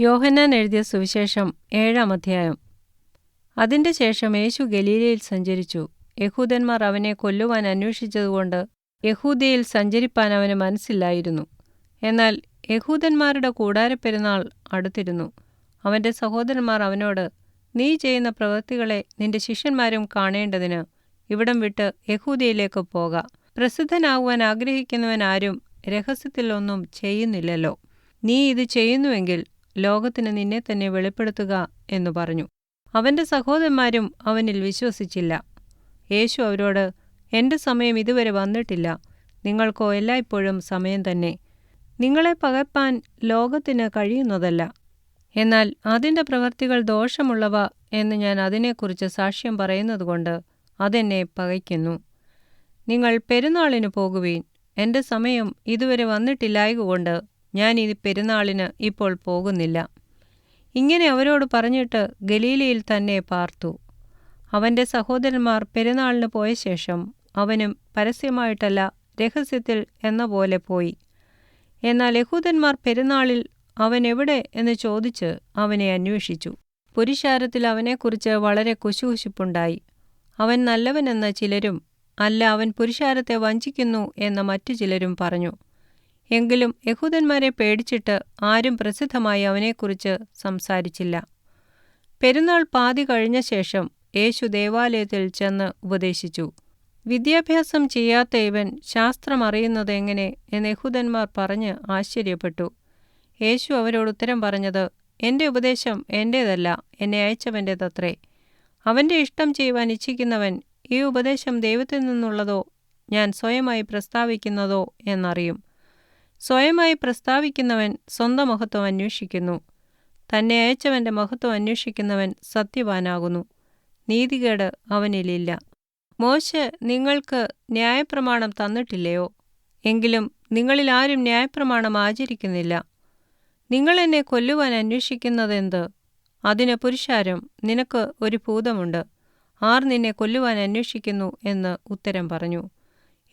യോഹന്നാൻ എഴുതിയ സുവിശേഷം ഏഴാം അധ്യായം. അതിന്റെ ശേഷം യേശു ഗലീലയിൽ സഞ്ചരിച്ചു. യഹൂദന്മാർ അവനെ കൊല്ലുവാൻ അന്വേഷിച്ചതുകൊണ്ട് യഹൂദയിൽ സഞ്ചരിപ്പാൻ അവന് മനസ്സില്ലായിരുന്നു. എന്നാൽ യഹൂദന്മാരുടെ കൂടാരപ്പെരുന്നാൾ അടുത്തിരുന്നു. അവന്റെ സഹോദരന്മാർ അവനോട് നീ ചെയ്യുന്ന പ്രവൃത്തികളെ നിന്റെ ശിഷ്യന്മാരും കാണേണ്ടതിന് ഇവിടം വിട്ട് യഹൂദയിലേക്ക് പോക. പ്രസിദ്ധനാകുവാൻ ആഗ്രഹിക്കുന്നവൻ ആരും രഹസ്യത്തിൽ ഒന്നും ചെയ്യുന്നില്ലല്ലോ. നീ ഇത് ചെയ്യുന്നുവെങ്കിൽ ലോകത്തിന് നിന്നെ തന്നെ വെളിപ്പെടുത്തുക എന്നു പറഞ്ഞു. അവന്റെ സഹോദരന്മാരും അവനിൽ വിശ്വസിച്ചില്ല. യേശു അവരോട് എന്റെ സമയം ഇതുവരെ വന്നിട്ടില്ല. നിങ്ങൾക്കോ എല്ലായ്പ്പോഴും സമയം തന്നെ. നിങ്ങളെ പകപ്പാൻ ലോകത്തിന് കഴിയുന്നതല്ല. എന്നാൽ അതിന്റെ പ്രവൃത്തികൾ ദോഷമുള്ളവ എന്ന് ഞാൻ അതിനെക്കുറിച്ച് സാക്ഷ്യം പറയുന്നതുകൊണ്ട് അതെന്നെ പകയ്ക്കുന്നു. നിങ്ങൾ പെരുന്നാളിന് പോകുവീൻ. എന്റെ സമയം ഇതുവരെ വന്നിട്ടില്ലായകൊണ്ട് ഞാൻ ഈ പെരുന്നാളിന് ഇപ്പോൾ പോകുന്നില്ല. ഇങ്ങനെ അവരോട് പറഞ്ഞിട്ട് ഗലീലയിൽ തന്നെ പാർത്തു. അവന്റെ സഹോദരന്മാർ പെരുന്നാളിന് പോയ ശേഷം അവനും പരസ്യമായിട്ടല്ല രഹസ്യത്തിൽ എന്ന പോലെ പോയി. എന്നാൽ യഹൂദന്മാർ പെരുന്നാളിൽ അവൻ എവിടെ എന്ന് ചോദിച്ച് അവനെ അന്വേഷിച്ചു. പുരുഷാരത്തിൽ അവനെക്കുറിച്ച് വളരെ കുശുകുശുപ്പുണ്ടായി. അവൻ നല്ലവനെന്ന ചിലരും അല്ല അവൻ പുരുഷാരത്തെ വഞ്ചിക്കുന്നു എന്ന മറ്റു ചിലരും പറഞ്ഞു. എങ്കിലും യഹൂദന്മാരെ പേടിച്ചിട്ട് ആരും പ്രസിദ്ധമായി അവനെക്കുറിച്ച് സംസാരിച്ചില്ല. പെരുന്നാൾ പാതി കഴിഞ്ഞ ശേഷം യേശു ദേവാലയത്തിൽ ചെന്ന് ഉപദേശിച്ചു. വിദ്യാഭ്യാസം ചെയ്യാത്ത ഇവൻ ശാസ്ത്രമറിയുന്നത് എങ്ങനെ എന്ന് യഹൂദന്മാർ പറഞ്ഞ് ആശ്ചര്യപ്പെട്ടു. യേശു അവരോട് ഉത്തരം പറഞ്ഞത് എന്റെ ഉപദേശം എന്റേതല്ല എന്നെ അയച്ചവന്റേതത്രേ അവന്റെ ഇഷ്ടം ചെയ്യുവാൻ ഇച്ഛിക്കുന്നവൻ ഈ ഉപദേശം ദൈവത്തിൽ നിന്നുള്ളതോ ഞാൻ സ്വയമായി പ്രസ്താവിക്കുന്നതോ എന്നറിയും. സ്വയമായി പ്രസ്താവിക്കുന്നവൻ സ്വന്തം മഹത്വം അന്വേഷിക്കുന്നു. തന്നെ അയച്ചവന്റെ മഹത്വം അന്വേഷിക്കുന്നവൻ സത്യവാനാകുന്നു. നീതികേട് അവനിലില്ല. മോശ നിങ്ങൾക്ക് ന്യായപ്രമാണം തന്നിട്ടില്ലയോ? എങ്കിലും നിങ്ങളിൽ ആരും ന്യായപ്രമാണം ആചരിക്കുന്നില്ല. നിങ്ങൾ എന്നെ കൊല്ലുവാൻ അന്വേഷിക്കുന്നതെന്ത്? അതിന് പുരുഷാരം നിനക്ക് ഒരു ഭൂതമുണ്ട്. ആർ നിന്നെ കൊല്ലുവാൻ അന്വേഷിക്കുന്നു എന്ന് ഉത്തരം പറഞ്ഞു.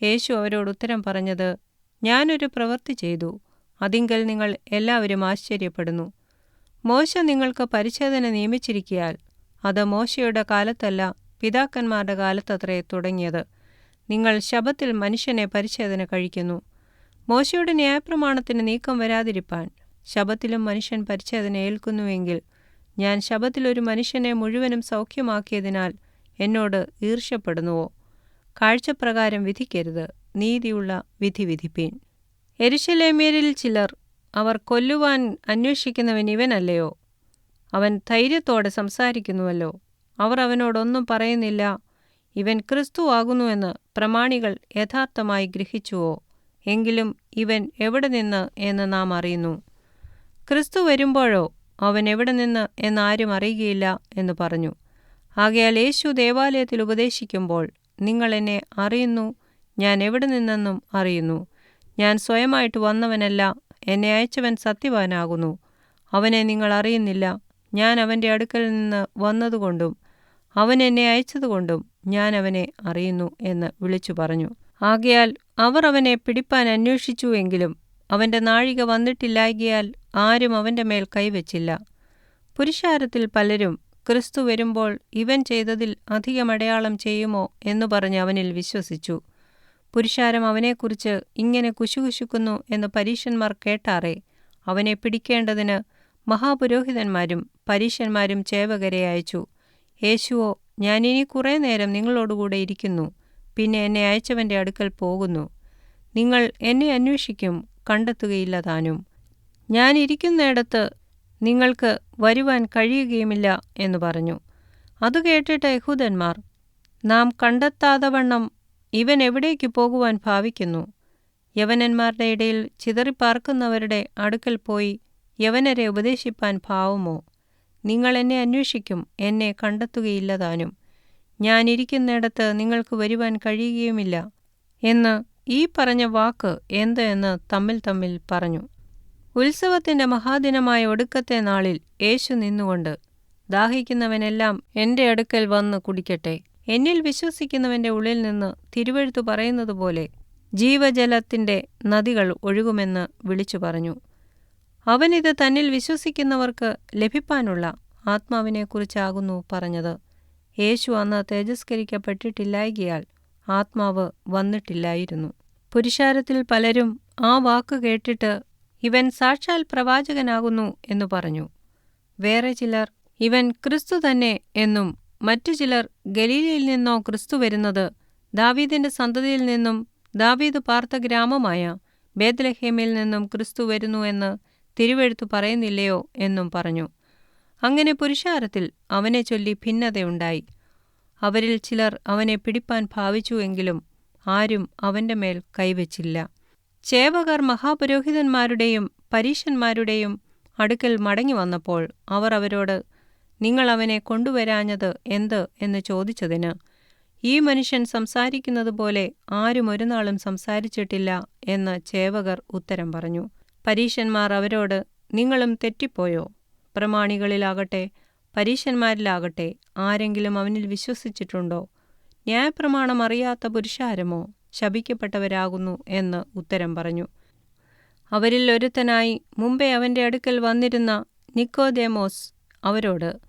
യേശു അവരോട് ഉത്തരം പറഞ്ഞത് ഞാനൊരു പ്രവൃത്തി ചെയ്തു. അതിങ്കൽ നിങ്ങൾ എല്ലാവരും ആശ്ചര്യപ്പെടുന്നു. മോശ നിങ്ങൾക്ക് പരിച്ഛേദന നിയമിച്ചിരിക്കിയാൽ അത് മോശയുടെ കാലത്തല്ല പിതാക്കന്മാരുടെ കാലത്തത്രേ തുടങ്ങിയത്. നിങ്ങൾ ശബത്തിൽ മനുഷ്യനെ പരിച്ഛേദന കഴിക്കുന്നു. മോശയുടെ ന്യായപ്രമാണത്തിന് നീക്കം വരാതിരിപ്പാൻ ശബത്തിലും മനുഷ്യൻ പരിച്ഛേദന ഏൽക്കുന്നുവെങ്കിൽ ഞാൻ ശബത്തിൽ ഒരു മനുഷ്യനെ മുഴുവനും സൗഖ്യമാക്കിയതിനാൽ എന്നോട് ഈർഷ്യപ്പെടുന്നുവോ? കാഴ്ചപ്രകാരം വിധിക്കരുത്. നീതിയുള്ള വിധി വിധിപ്പീൻ. എരിശലേമ്യരിൽ ചിലർ അവർ കൊല്ലുവാൻ അന്വേഷിക്കുന്നവൻ ഇവനല്ലയോ? അവൻ ധൈര്യത്തോടെ സംസാരിക്കുന്നുവല്ലോ. അവർ അവനോടൊന്നും പറയുന്നില്ല. ഇവൻ ക്രിസ്തു ആകുന്നുവെന്ന് പ്രമാണികൾ യഥാർത്ഥമായി ഗ്രഹിച്ചുവോ? എങ്കിലും ഇവൻ എവിടെ നിന്ന് എന്ന് നാം അറിയുന്നു. ക്രിസ്തു വരുമ്പോഴോ അവൻ എവിടെ നിന്ന് എന്നാരും അറിയുകയില്ല എന്ന് പറഞ്ഞു. ആകയാൽ യേശു ദേവാലയത്തിൽ ഉപദേശിക്കുമ്പോൾ നിങ്ങൾ എന്നെ അറിയുന്നു ഞാൻ എവിടെ നിന്നെന്നും അറിയുന്നു. ഞാൻ സ്വയമായിട്ട് വന്നവനല്ല എന്നെ അയച്ചവൻ സത്യവാനാകുന്നു. അവനെ നിങ്ങൾ അറിയുന്നില്ല. ഞാൻ അവന്റെ അടുക്കൽ നിന്ന് വന്നതുകൊണ്ടും അവൻ എന്നെ അയച്ചതുകൊണ്ടും ഞാൻ അവനെ അറിയുന്നു എന്ന് വിളിച്ചു പറഞ്ഞു. ആകയാൽ അവർ അവനെ പിടിപ്പാൻ അന്വേഷിച്ചുവെങ്കിലും അവന്റെ നാഴിക വന്നിട്ടില്ലായകിയാൽ ആരും അവന്റെ മേൽ കൈവച്ചില്ല. പുരുഷാരത്തിൽ പലരും ക്രിസ്തു വരുമ്പോൾ ഇവൻ ചെയ്തതിൽ അധികം അടയാളം ചെയ്യുമോ എന്നു പറഞ്ഞ് അവനിൽ വിശ്വസിച്ചു. പുരുഷാരം അവനെക്കുറിച്ച് ഇങ്ങനെ കുശുകുശുക്കുന്നു എന്ന് പരീശന്മാർ കേട്ടാറേ അവനെ പിടിക്കേണ്ടതിന് മഹാപുരോഹിതന്മാരും പരീശന്മാരും ചേവകരെ അയച്ചു. യേശുവോ ഞാനിനി കുറേ നേരം നിങ്ങളോടുകൂടെ ഇരിക്കുന്നു പിന്നെ എന്നെ അയച്ചവന്റെ അടുക്കൽ പോകുന്നു. നിങ്ങൾ എന്നെ അന്വേഷിക്കും കണ്ടെത്തുകയില്ല താനും. ഞാനിരിക്കുന്നിടത്ത് നിങ്ങൾക്ക് വരുവാൻ കഴിയുകയുമില്ല എന്ന് പറഞ്ഞു. അതു കേട്ടിട്ട് യഹൂദന്മാർ നാം കണ്ടെത്താതവണ്ണം ഇവൻ എവിടേക്ക് പോകുവാൻ ഭാവിക്കുന്നു? യവനന്മാരുടെ ഇടയിൽ ചിതറിപ്പാർക്കുന്നവരുടെ അടുക്കൽ പോയി യവനരെ ഉപദേശിപ്പാൻ ഭാവമോ നിങ്ങൾ എന്നെ അന്വേഷിക്കും എന്നെ കണ്ടെത്തുകയില്ല താനും. ഞാൻ ഇരിക്കുന്നിടത്ത് നിങ്ങൾക്ക് വരുവാൻ കഴിയുകയുമില്ല എന്ന് ഈ പറഞ്ഞ വാക്ക് എന്ത് എന്ന് തമ്മിൽ തമ്മിൽ പറഞ്ഞു. ഉത്സവത്തിന്റെ മഹാദിനമായ ഒടുക്കത്തെ നാളിൽ യേശു നിന്നുകൊണ്ട് ദാഹിക്കുന്നവനെല്ലാം എന്റെ അടുക്കൽ വന്ന് കുടിക്കട്ടെ. എന്നിൽ വിശ്വസിക്കുന്നവന്റെ ഉള്ളിൽ നിന്ന് തിരുവഴുത്തു പറയുന്നത് പോലെ ജീവജലത്തിന്റെ നദികൾ ഒഴുകുമെന്ന് വിളിച്ചു പറഞ്ഞു. അവനിത് തന്നിൽ വിശ്വസിക്കുന്നവർക്ക് ലഭിപ്പാനുള്ള ആത്മാവിനെക്കുറിച്ചാകുന്നു പറഞ്ഞത്. യേശു അന്ന് തേജസ്കരിക്കപ്പെട്ടിട്ടില്ലായകിയാൽ ആത്മാവ് വന്നിട്ടില്ലായിരുന്നു. പുരുഷാരത്തിൽ പലരും ആ വാക്ക് കേട്ടിട്ട് ഇവൻ സാക്ഷാൽ പ്രവാചകനാകുന്നു എന്നു പറഞ്ഞു. വേറെ ചിലർ ഇവൻ ക്രിസ്തു തന്നെ എന്നും മറ്റു ചിലർ ഗലീലയിൽ നിന്നോ ക്രിസ്തു വരുന്നത് ദാവീദിന്റെ സന്തതിയിൽ നിന്നും ദാവീദ് പാർത്ത ഗ്രാമമായ ബേദ്ലഹേമിൽ നിന്നും ക്രിസ്തു വരുന്നു എന്ന് തിരുവെഴുത്തു പറയുന്നില്ലയോ എന്നും പറഞ്ഞു. അങ്ങനെ പുരുഷാരത്തിൽ അവനെ ചൊല്ലി ഭിന്നതയുണ്ടായി. അവരിൽ ചിലർ അവനെ പിടിപ്പാൻ ഭാവിച്ചുവെങ്കിലും ആരും അവന്റെ മേൽ കൈവച്ചില്ല. ചേവകർ മഹാപുരോഹിതന്മാരുടെയും പരീശന്മാരുടെയും അടുക്കൽ മടങ്ങി വന്നപ്പോൾ അവർ അവരോട് നിങ്ങൾ അവനെ കൊണ്ടുവരാഞ്ഞത് എന്ത് എന്ന് ചോദിച്ചതിന് ഈ മനുഷ്യൻ സംസാരിക്കുന്നത് പോലെ ആരും ഒരു നാളും സംസാരിച്ചിട്ടില്ല എന്ന് ചേവകർ ഉത്തരം പറഞ്ഞു. പരീശന്മാർ അവരോട് നിങ്ങളും തെറ്റിപ്പോയോ? പ്രമാണികളിലാകട്ടെ പരീശന്മാരിലാകട്ടെ ആരെങ്കിലും അവനിൽ വിശ്വസിച്ചിട്ടുണ്ടോ? ന്യായപ്രമാണം അറിയാത്ത പുരുഷാരമോ ശപിക്കപ്പെട്ടവരാകുന്നു എന്ന് ഉത്തരം പറഞ്ഞു. അവരിൽ ഒരുത്തനായി മുമ്പേ അവന്റെ അടുക്കൽ വന്നിരുന്ന നിക്കോദേമോസ് അവരോട്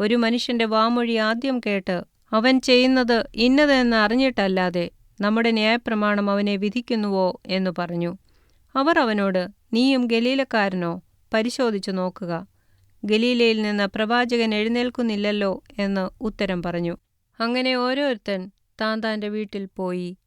ഒരു മനുഷ്യന്റെ വാമൊഴി ആദ്യം കേട്ട് അവൻ ചെയ്യുന്നത് ഇന്നതെന്ന് അറിഞ്ഞിട്ടല്ലാതെ നമ്മുടെ ന്യായപ്രമാണം അവനെ വിധിക്കുന്നുവോ എന്ന് പറഞ്ഞു. അവർ അവനോട് നീയും ഗലീലക്കാരനോ? പരിശോധിച്ചു നോക്കുക. ഗലീലയിൽ നിന്ന് പ്രവാചകൻ എഴുന്നേൽക്കുന്നില്ലല്ലോ? എന്ന് ഉത്തരം പറഞ്ഞു. അങ്ങനെ ഓരോരുത്തൻ താൻ വീട്ടിൽ പോയി